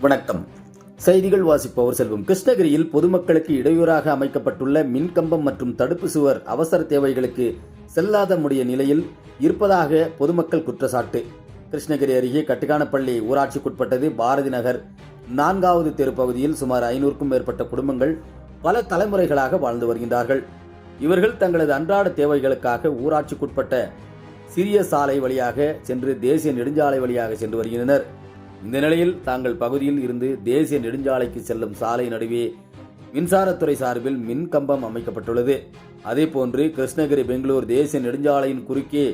வணக்கம். செய்திகள் வாசிப்பவர் செல்வம். கிருஷ்ணகிரியில் பொதுமக்களுக்கு இடையூறாக அமைக்கப்பட்டுள்ள மின்கம்பம் மற்றும் தடுப்பு சுவர் அவசர தேவைகளுக்கு செல்லாத முடிய நிலையில் இருப்பதாக பொதுமக்கள் குற்றச்சாட்டு. கிருஷ்ணகிரி அருகே கட்டுக்கானப்பள்ளி ஊராட்சிக்குட்பட்டது பாரதி நகர் நான்காவது தெரு பகுதியில் சுமார் ஐநூறுக்கும் மேற்பட்ட குடும்பங்கள் பல தலைமுறைகளாக வாழ்ந்து வருகின்றார்கள். இவர்கள் தங்களது அன்றாட தேவைகளுக்காக ஊராட்சிக்குட்பட்ட சிறிய சாலை வழியாக சென்று தேசிய நெடுஞ்சாலை வழியாக சென்று வருகின்றனர். இந்த நிலையில் தாங்கள் பகுதியில் இருந்து தேசிய நெடுஞ்சாலைக்கு செல்லும் சாலை நடுவே மின்சாரத்துறை சார்பில் மின் கம்பம் அமைக்கப்பட்டுள்ளது. அதேபோன்று கிருஷ்ணகிரி பெங்களூர் தேசிய நெடுஞ்சாலையின் குறுக்கே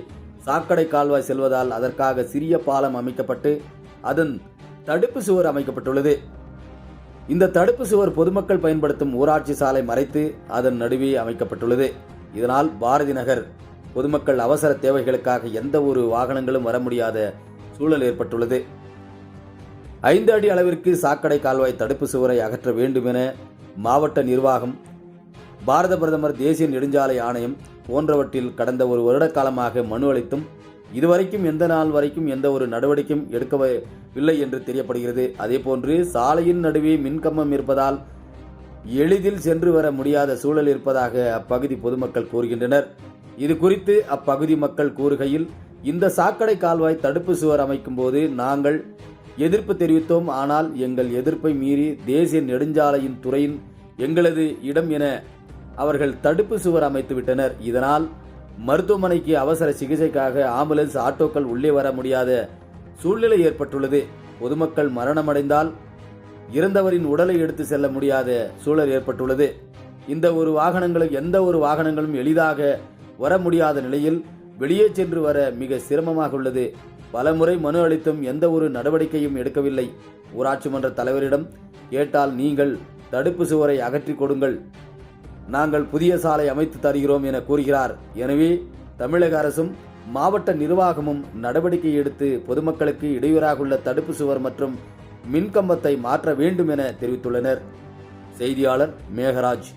சாக்கடை கால்வாய் செல்வதால் அதற்காக சிறிய பாலம் அமைக்கப்பட்டு அதன் தடுப்பு சுவர் அமைக்கப்பட்டுள்ளது. இந்த தடுப்பு சுவர் பொதுமக்கள் பயன்படுத்தும் ஊராட்சி சாலை மறைத்து அதன் நடுவே அமைக்கப்பட்டுள்ளது. இதனால் பாரதி நகர் பொதுமக்கள் அவசர தேவைகளுக்காக எந்த ஒரு வாகனங்களும் வர முடியாத சூழல் ஏற்பட்டுள்ளது. ஐந்து அடி அளவிற்கு சாக்கடை கால்வாய் தடுப்பு சுவரை அகற்ற வேண்டும் என மாவட்ட நிர்வாகம் பாரத பிரதமர் தேசிய நெடுஞ்சாலை ஆணையம் போன்றவற்றில் கடந்த ஒரு வருட காலமாக மனு அளித்தும் இதுவரைக்கும் எந்த நாள் வரைக்கும் எந்த ஒரு நடவடிக்கையும் எடுக்கவில்லை என்று தெரியப்படுகிறது. அதேபோன்று சாலையின் நடுவே மின்கம்பம் இருப்பதால் எளிதில் சென்று வர முடியாத சூழல் இருப்பதாக அப்பகுதி பொதுமக்கள் கூறுகின்றனர். இது குறித்து அப்பகுதி மக்கள் கூறுகையில் இந்த சாக்கடை கால்வாய் தடுப்பு சுவர் அமைக்கும் போது நாங்கள் எதிர்ப்பு தெரிவித்தோம். ஆனால் எங்கள் எதிர்ப்பை மீறி தேசிய நெடுஞ்சாலையின் துறையின் எங்களது இடம் என அவர்கள் தடுப்பு சுவர் அமைத்து விட்டனர் இதனால் மருத்துவமனைக்கு அவசர சிகிச்சைக்காக ஆம்புலன்ஸ் ஆட்டோக்கள் உள்ளே வர முடியாத சூழ்நிலை ஏற்பட்டுள்ளது. பொதுமக்கள் மரணமடைந்தால் இறந்தவரின் உடலை எடுத்து செல்ல முடியாத சூழல் ஏற்பட்டுள்ளது. இந்த ஒரு வாகனங்களும் எந்த ஒரு வாகனங்களும் எளிதாக வர முடியாத நிலையில் வெளியே சென்று வர மிக சிரமமாக உள்ளது. பலமுறை மனு அளித்தும் எந்த ஒரு நடவடிக்கையும் எடுக்கவில்லை. ஊராட்சி மன்ற தலைவரிடம் கேட்டால் நீங்கள் தடுப்பு சுவரை அகற்றிக் கொடுங்கள். நாங்கள் புதிய சாலை அமைத்து தருகிறோம் என கூறுகிறார். எனவே தமிழக அரசும் மாவட்ட நிர்வாகமும் நடவடிக்கை எடுத்து பொதுமக்களுக்கு இடையூறாக உள்ள தடுப்பு சுவர் மற்றும் மின்கம்பத்தை மாற்ற வேண்டும் என தெரிவித்துள்ளனர். செய்தியாளர் மேகராஜ்.